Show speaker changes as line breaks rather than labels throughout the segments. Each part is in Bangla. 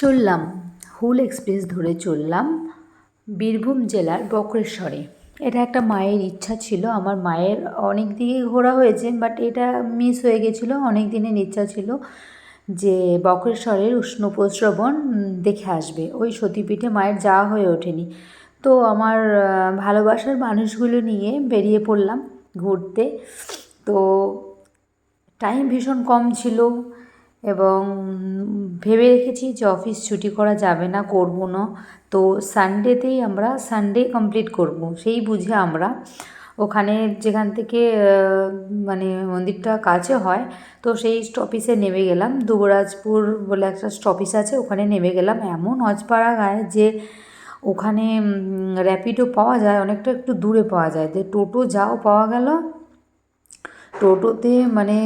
চললাম, হুল এক্সপ্রেস ধরে চললাম বীরভূম জেলার বক্রেশ্বরে। এটা একটা মায়ের ইচ্ছা ছিল, আমার মায়ের অনেক দিকে ঘোরা হয়েছে বাট এটা মিস হয়ে গেছিল, অনেক দিনের ইচ্ছা ছিল যে বক্রেশ্বরের উষ্ণ প্রস্রবণ দেখে আসবে। ওই সতীপীঠে মায়ের যাওয়া হয়ে ওঠেনি। তো আমার ভালোবাসার মানুষগুলো নিয়ে বেরিয়ে পড়লাম ঘুরতে। তো টাইম ভীষণ কম ছিল। এবং ভেবে রেখেছি যে অফিস ছুটি করা যাবে না, করব না। তো সানডেতেই আমরা সানডে কমপ্লিট করব, সেই বুঝে আমরা ওখানে যেখান থেকে মানে মন্দিরটা কাছে হয়, তো সেই স্টপিসে নেমে গেলাম। দুবরাজপুর বলে একটা স্টপিস আছে, ওখানে নেমে গেলাম। এমন অজপাড়া গায়ে যে ওখানে র্যাপিডো পাওয়া যায়, অনেকটা একটু দূরে পাওয়া যায়। যে টোটো যাও পাওয়া গেল, টোটোতে মানে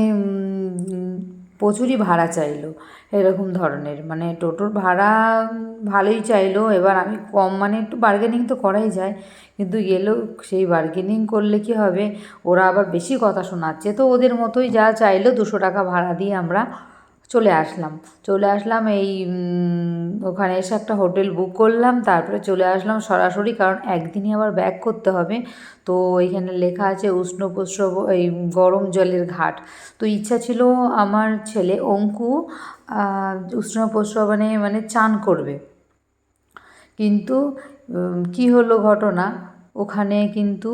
প্রচুরই ভাড়া চাইলো, এরকম ধরনের। মানে টোটোর ভাড়া ভালোই চাইলো, এবার আমি কম মানে একটু বার্গেনিং তো করাই যায়, কিন্তু গেলেও সেই বার্গেনিং করলে কি হবে? ওরা আবার বেশি কথা শোনাচ্ছে, তো ওদের মতোই যা চাইলো দুশো টাকা ভাড়া দিয়ে আমরা চলে আসলাম। চলে আসলাম এই ওখানে এসে একটা হোটেল বুক করলাম, তারপরে চলে আসলাম সরাসরি, কারণ একদিনই আবার ব্যাক করতে হবে। তো এখানে লেখা আছে উষ্ণ প্রস্রব এই গরম জলের ঘাট। তো ইচ্ছা ছিল আমার ছেলে অঙ্কু উষ্ণ প্রস্রবণে মানে চান করবে। কিন্তু কি হলো ঘটনা? ওখানে কিন্তু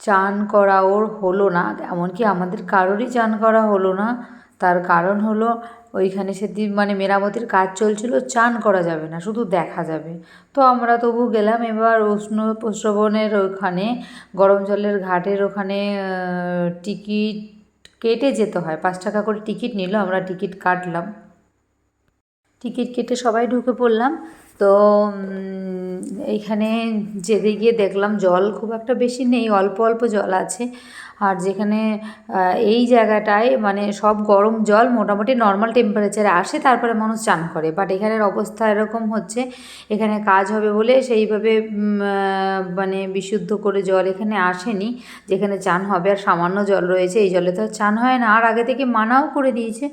চান করা ওর হলো না, এমনকি আমাদের কারোরই চান করা হলো না। তার কারণ হলো ওইখানে সেদিন মানে মেরামতির কাজ চলছিল, চান করা যাবে না, শুধু দেখা যাবে। তো আমরা তবু গেলাম, এবার উষ্ণ প্রশ্রবণের ওখানে, গরম জলের ঘাটের ওখানে টিকিট কেটে যেতে হয়। পাঁচ টাকা করে টিকিট নিল, আমরা টিকিট কাটলাম। টিকিট কেটে সবাই ঢুকে পড়লাম। তো এইখানে যেতে গিয়ে দেখলাম জল খুব একটা বেশি নেই, অল্প অল্প জল আছে। আর যেখানে এই জায়গাটায় মানে সব গরম জল মোটামুটি নর্মাল টেম্পারেচারে আসে, তারপরে মানুষ চান করে। বাট এখানের অবস্থা এরকম হচ্ছে, এখানে কাজ হবে বলে সেইভাবে মানে বিশুদ্ধ করে জল এখানে আসেনি, যেখানে চান হবে। আর সামান্য জল রয়েছে, এই জলে তো চান হয় না। আর আগে থেকে মানাও করে দিয়েছে।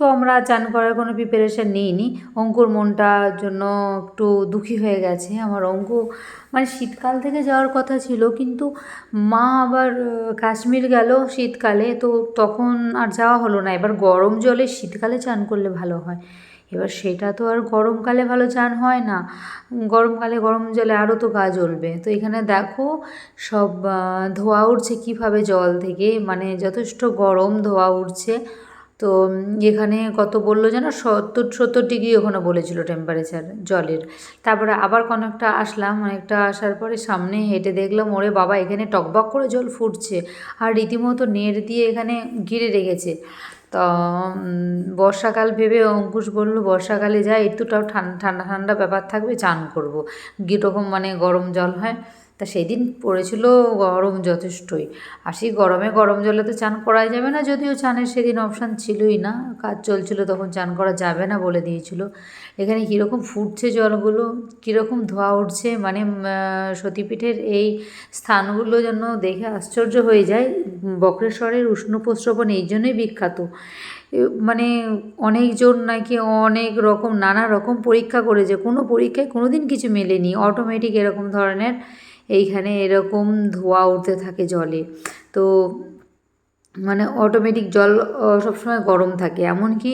তো আমরা চান করার কোনো প্রিপারেশান নিইনি। অঙ্কুর মনটার জন্য একটু দুঃখী হয়ে গেছে। আমার অঙ্কু মানে শীতকাল থেকে যাওয়ার কথা ছিল, কিন্তু মা আবার কাশ্মীর গেল শীতকালে, তো তখন আর যাওয়া হলো না। এবার গরম জলে শীতকালে চান করলে ভালো হয়। এবার সেটা তো আর গরমকালে ভালো চান হয় না। গরমকালে গরম জলে আরও তো গা জ্বলবে। তো এখানে দেখো, সব ধোঁয়া উঠছে কীভাবে জল থেকে। মানে যথেষ্ট গরম ধোঁয়া উঠছে। তো এখানে কত বলল যেন? সত্তর সত্তর ডিগ্রি ওখানে বলেছিল টেম্পারেচার জলের। তারপরে আবার অনেকটা আসলাম, অনেকটা আসার পরে সামনে হেঁটে দেখলাম, ওরে বাবা, এখানে টকবক করে জল ফুটছে আর রীতিমতো নেট দিয়ে এখানে ঘিরে রেখেছে। তো বর্ষাকাল ভেবে অঙ্কুশ বলল, বর্ষাকালে যাই একটুটাও ঠান্ডা ঠান্ডা ব্যাপার থাকবে, চান করব। কীরকম মানে গরম জল হয়। তা সেদিন পড়েছিল গরম যথেষ্টই। আর সেই গরমে গরম জলে তো চান করাই যাবে না, যদিও চানের সেদিন অপশান ছিলই না। কাজ চলছিল, তখন চান করা যাবে না বলে দিয়েছিল। এখানে কীরকম ফুটছে জলগুলো, কীরকম ধোয়া উঠছে মানে সতীপীঠের এই স্থানগুলো যেন দেখে আশ্চর্য হয়ে যায়। বক্রেশ্বরের উষ্ণ প্রস্রবণ এই জন্যই বিখ্যাত। মানে অনেকজন নাকি অনেক রকম, নানা রকম পরীক্ষা করেছে। কোনো পরীক্ষায় কোনো দিন কিছু মেলেনি। অটোমেটিক এরকম ধরনের এইখানে এরকম ধোয়া উঠতে থাকে জলে। তো মানে অটোমেটিক জল সবসময় গরম থাকে। এমনকি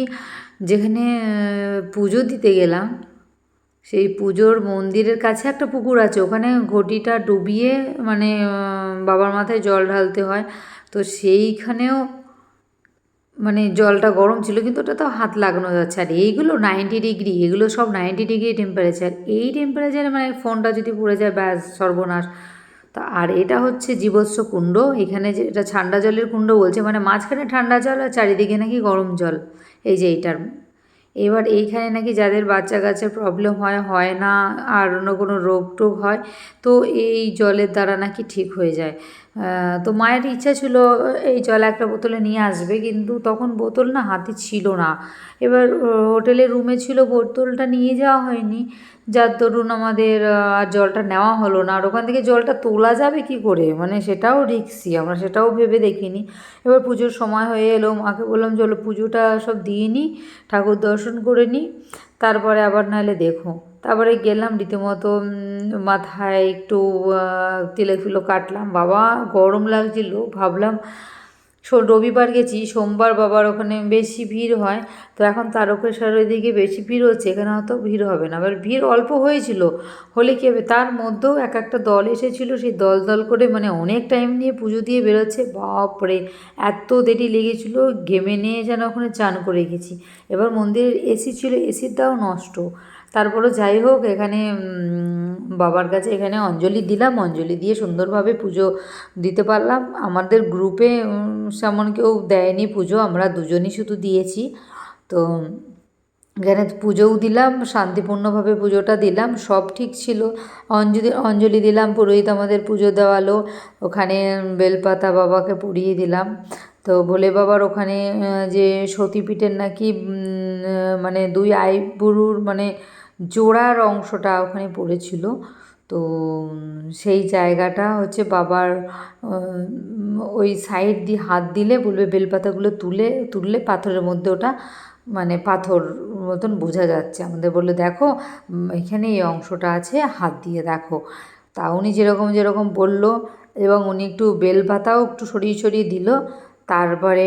যেখানে পুজো দিতে গেলাম, সেই পুজোর মন্দিরের কাছে একটা পুকুর আছে। ওখানে ঘটিটা ডুবিয়ে মানে বাবার মাথায় জল ঢালতে হয়। তো সেইখানেও মানে জলটা গরম ছিল, কিন্তু ওটা তো হাত লাগানো যাচ্ছে। আর এইগুলো নাইনটি ডিগ্রি এগুলো সব নাইনটি ডিগ্রি টেম্পারেচার এই টেম্পারেচারে মানে ফোনটা যদি পড়ে যায়, ব্যাস, সর্বনাশ। তা আর এটা হচ্ছে জীবস্ব কুণ্ড। এখানে যে এটা ঠান্ডা জলের কুণ্ড বলছে মানে মাঝখানে ঠান্ডা জল আর চারিদিকে নাকি গরম জল। এই যে এইটার। এবার এইখানে নাকি যাদের বাচ্চা কাচ্চার প্রবলেম হয় হয় না, আর অন্য কোনো রোগ টোগ হয়, তো এই জলের দ্বারা নাকি ঠিক হয়ে যায়। তো মায়ের ইচ্ছা ছিল এই জল একটা বোতলে নিয়ে আসবে, কিন্তু তখন বোতল না হাতে ছিল না। এবার হোটেলের রুমে ছিল, বোতলটা নিয়ে যাওয়া হয়নি। যার দরুন আমাদের আর জলটা নেওয়া হলো না, আর ওখান থেকে জলটা তোলা যাবে কি করে? মানে সেটাও রিক্সি, আমরা সেটাও ভেবে দেখিনি। এবার পুজোর সময় হয়ে এলো, মাকে বললাম, চলো পুজোটা সব দিয়ে নিই ঠাকুর দর্শন করে নিই তারপরে আবার নাহলে দেখো। তারপরে গেলাম রীতিমতো মাথায় একটু তিলক তিলে ফিলো কাটলাম। বাবা গরম লাগছিল ভাবলাম রবিবার গেছি, সোমবার বাবার ওখানে বেশি ভিড় হয়, তো এখন তারকেশ্বরের দিকে বেশি ভিড় হচ্ছে, এখানে অত ভিড় হবে না। এবার ভিড় অল্প হয়েছিল, হলে কী হবে? তার মধ্যেও এক একটা দল এসেছিল, সেই দল দল করে মানে অনেক টাইম নিয়ে পুজো দিয়ে বেরোচ্ছে। বাপরে, এত দেরি লেগেছিলো, ঘেমে নিয়ে যেন ওখানে চান করে গেছি। এবার মন্দিরের এসি ছিল, এসির দাও নষ্ট। তারপরে যাই হোক, এখানে বাবার কাছে এখানে অঞ্জলি দিলাম, অঞ্জলি দিয়ে সুন্দরভাবে পুজো দিতে পারলাম। আমাদের গ্রুপে সেমন কেউ দেয়নি পুজো, আমরা দুজনই শুধু দিয়েছি। তো, এখানে পুজোও দিলাম, শান্তিপূর্ণভাবে পুজোটা দিলাম, সব ঠিক ছিল। অঞ্জলি অঞ্জলি দিলাম, পুরোহিত আমাদের পুজো দেওয়ালো, ওখানে বেলপাতা বাবাকে পুড়িয়ে দিলাম। তো ভোলে বাবার ওখানে যে সতীপীঠের নাকি মানে দুই আইবুড়ুর মানে জোড়ার অংশটা ওখানে পড়েছিল। তো সেই জায়গাটা হচ্ছে বাবার ওই সাইড দিয়ে হাত দিলে বলবে বেলপাতাগুলো তুলে, তুললে পাথরের মধ্যে ওটা মানে পাথর মতন বোঝা যাচ্ছে। আমাদের বলল, দেখো এখানে এই অংশটা আছে, হাত দিয়ে দেখো। তা উনি যেরকম যেরকম বলল এবং উনি একটু বেলপাতাও একটু সরিয়ে সরিয়ে দিল তারপরে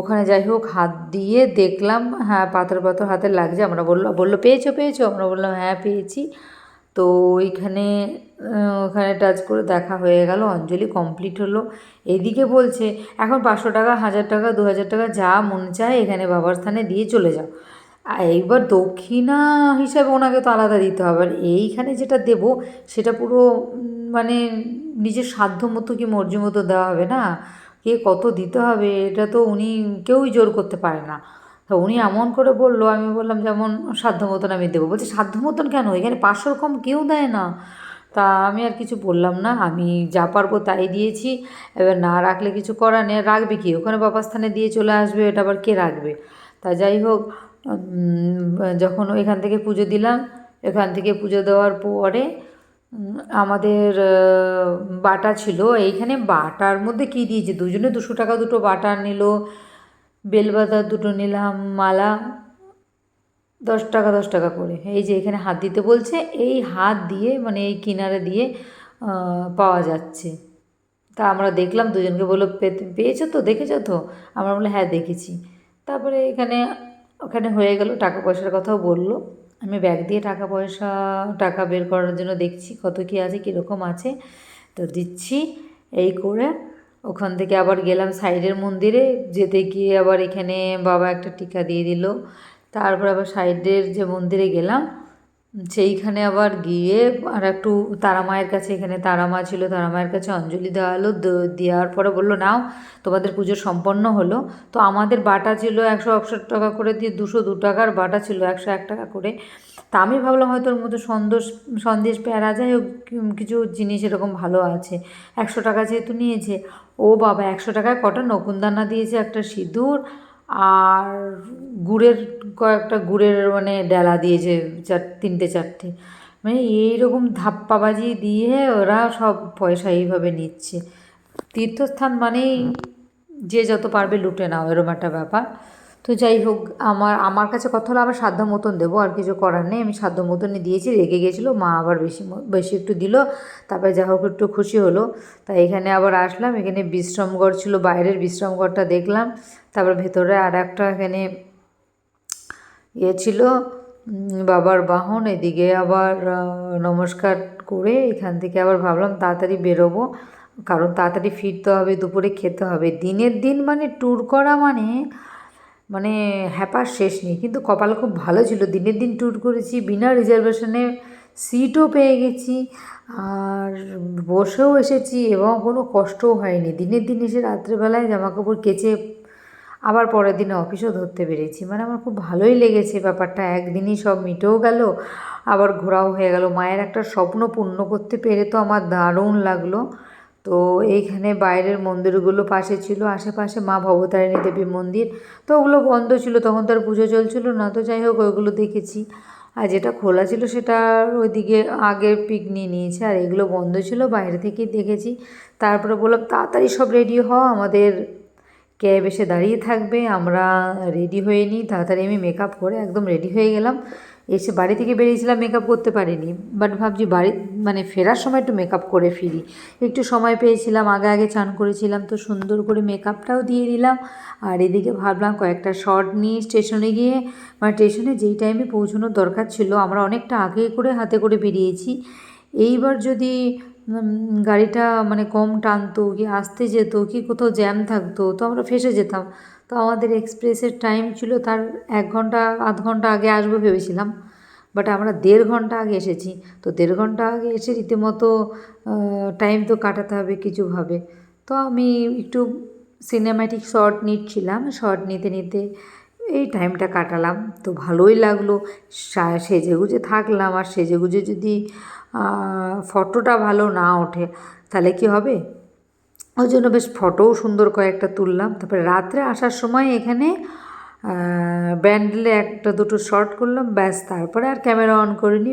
ওখানে যাই হোক, হাত দিয়ে দেখলাম হ্যাঁ পাথর পাথর হাতে লাগছে। আমরা বলল বলল, পেয়েছ পেয়েছ? আমরা বললাম হ্যাঁ পেয়েছি। তো ওইখানে ওখানে টাচ করে দেখা হয়ে গেল, অঞ্জলি কমপ্লিট হলো। এদিকে বলছে, এখন পাঁচশো টাকা, হাজার টাকা, দু হাজার টাকা, যা মন চায়, এখানে বাবার স্থানে দিয়ে চলে যাও। এইবার দক্ষিণা হিসাবে ওনাকে তো আলাদা দিতে হবে। আর এইখানে যেটা দেব, সেটা পুরো মানে নিজের সাধ্য মতো কি মর্জি মতো দেওয়া হবে না? কে কত দিতে হবে? এটা তো উনি কেউই জোর করতে পারে না। তো উনি এমন করে বলল, আমি বললাম, যেমন সাধ্য মতন আমি দেবো। বলছি, সাধ্য মতন কেন? এখানে পাঁচশোর কম কেউ দেয় না। তা আমি আর কিছু বললাম না, আমি যা পারব তাই দিয়েছি। এবার না রাখলে কিছু করার নেই রাখবে কি? ওখানে বাবার স্থানে দিয়ে চলে আসবে, এটা আবার কে রাখবে? তা যাই হোক যখন এখান থেকে পুজো দিলাম, এখান থেকে পুজো দেওয়ার পরে আমাদের বাটা ছিল। এইখানে বাটার মধ্যে কী দিয়েছে? দুজনে দুশো টাকা দুটো বাটা নিল বেলবাদার দুটো নিলাম, মালা দশ টাকা দশ টাকা করে। এই যে এখানে হাত দিতে বলছে, এই হাত দিয়ে মানে এই কিনারে দিয়ে পাওয়া যাচ্ছে। তা আমরা দেখলাম, দুজনকে বলল, "পে- পেয়েছ তো? দেখেছ তো? আমরা বলল হ্যাঁ দেখেছি। তারপরে এখানে, ওখানে হয়ে গেল, টাকা পয়সার কথাও বলল। আমি ব্যাগ দিয়ে টাকা পয়সা, টাকা বের করার জন্য দেখছি কত কী আছে, কীরকম আছে। তো দিচ্ছি, এই করে ওখান থেকে আবার গেলাম সাইডের মন্দিরে, যেতে গিয়ে আবার এখানে বাবা একটা টিকা দিয়ে দিল। তারপর আবার সাইডের যে মন্দিরে গেলাম সেইখানে আবার গিয়ে আর একটু তারা মায়ের কাছে, এখানে তারা মা ছিল, তারা মায়ের কাছে অঞ্জলি দেওয়া হলো দেওয়ার পরে বলল, নাও, তোমাদের পুজো সম্পন্ন হলো। তো আমাদের বাটা ছিল একশো একষট্টি টাকা করে দিয়ে দুশো দু টাকার বাটা ছিল একশো এক টাকা করে। তা আমি ভাবলাম হয়তো ওর মধ্যে সন্দেশ সন্দেশ প্যারা হোক কিছু জিনিস এরকম ভালো আছে। একশো টাকা যেহেতু নিয়েছে, ও বাবা, একশো টাকায় কটা নকুনদানা দিয়েছে, একটা সিঁদুর আর গুড়ের কয়েকটা গুড়ের মানে ডেলা দিয়েছে চার, তিনটে চারটে। মানে এইরকম ধাপ্পাবাজি দিয়ে ওরা সব পয়সা এইভাবে নিচ্ছে। তীর্থস্থান মানেই যে যত পারবে লুটে নাও এরম একটা ব্যাপার। তো যাই হোক, আমার আমার কাছে কথা হলো, আমার সাধ্য মতন দেবো, আর কিছু করার নেই। আমি সাধ্য মতনই দিয়েছি, রেগে গেছিল, মা আবার বেশি বেশি একটু দিল, তারপরে যা হোক একটু খুশি হলো। তাই এখানে আবার আসলাম, এখানে বিশ্রামঘর ছিল, বাইরের বিশ্রামঘরটা দেখলাম, তারপর ভেতরে আর একটা এখানে ইয়ে ছিল বাবার বাহন, এদিকে আবার নমস্কার করে এখান থেকে আবার ভাবলাম তাড়াতাড়ি বেরোবো, কারণ তাড়াতাড়ি ফিরতে হবে, দুপুরে খেতে হবে। দিনের দিন মানে ট্যুর করা মানে মানে হ্যাপার শেষ নেই। কিন্তু কপাল খুব ভালো ছিল। দিনের দিন ট্যুর করেছি, বিনা রিজার্ভেশনে সিটও পেয়ে গেছি, আর বসেও এসেছি এবং কোনো কষ্টও হয়নি। দিনের দিন এসে রাত্রেবেলায় জামাকাপড় কেচে আবার পরের দিনে অফিসও ধরতে পেরেছি। মানে আমার খুব ভালোই লেগেছে ব্যাপারটা। একদিনই সব মিটেও গেল, আবার ঘোরাও হয়ে গেল। মায়ের একটা স্বপ্ন পূর্ণ করতে পেরে তো আমার দারুণ লাগল। তো এইখানে বাইরের মন্দিরগুলো পাশে ছিল, আশেপাশে মা ভবতারিণী দেবী মন্দির। তো ওগুলো বন্ধ ছিল, তখন তো আর পুজো চলছিল না। তো যাই হোক, ওইগুলো দেখেছি। আর যেটা খোলা ছিল সেটা ওইদিকে আগের পিক নিয়ে নিয়েছে, আর এগুলো বন্ধ ছিল, বাইরে থেকেই দেখেছি। তারপরে বললাম, তাড়াতাড়ি সব রেডি হও, আমাদের ক্যাব এসে দাঁড়িয়ে থাকবে। আমরা রেডি হয়ে নিই, তাড়াতাড়ি আমি মেকআপ করে একদম রেডি হয়ে গেলাম। এসে বাড়ি থেকে বেরিয়েছিলাম মেকআপ করতে পারিনি। বাট ভাবছি বাড়ি মানে ফেরার সময় একটু মেকআপ করে ফিরি। একটু সময় পেয়েছিলাম, আগে আগে চান করেছিলাম, তো সুন্দর করে মেকআপটাও দিয়ে দিলাম আর এদিকে ভাবলাম কয়েকটা শর্ট নিয়ে স্টেশনে গিয়ে মানে স্টেশনে যেই টাইমে পৌঁছানোর দরকার ছিল, আমরা অনেকটা আগে করে হাতে করে বেরিয়েছি। এইবার যদি গাড়িটা মানে কম টানতো, কি আসতে যেত, কি কোথাও জ্যাম থাকতো, তো আমরা ফেসে যেতাম। তো আমাদের এক্সপ্রেসের টাইম ছিল তার এক ঘণ্টা, আধ ঘণ্টা আগে আসব ভেবেছিলাম। বাট আমরা দেড় ঘণ্টা আগে এসেছি। তো দেড় ঘণ্টা আগে এসে রীতিমতো টাইম তো কাটাতে হবে কিছুভাবে। তো আমি একটু সিনেম্যাটিক শট নিচ্ছিলাম। শট নিতে নিতে এই টাইমটা কাটালাম। তো ভালোই লাগল। সেজেগুজে থাকলাম। আর সেজেগুজে যদি ফটোটা ভালো না ওঠে, তাহলে কি হবে? ওই জন্য বেশ ফটোও সুন্দর কয়েকটা তুললাম। তারপরে রাত্রে আসার সময় এখানে ব্যান্ডেলে একটা দুটো শর্ট করলাম, ব্যাস, তারপরে আর ক্যামেরা অন করিনি।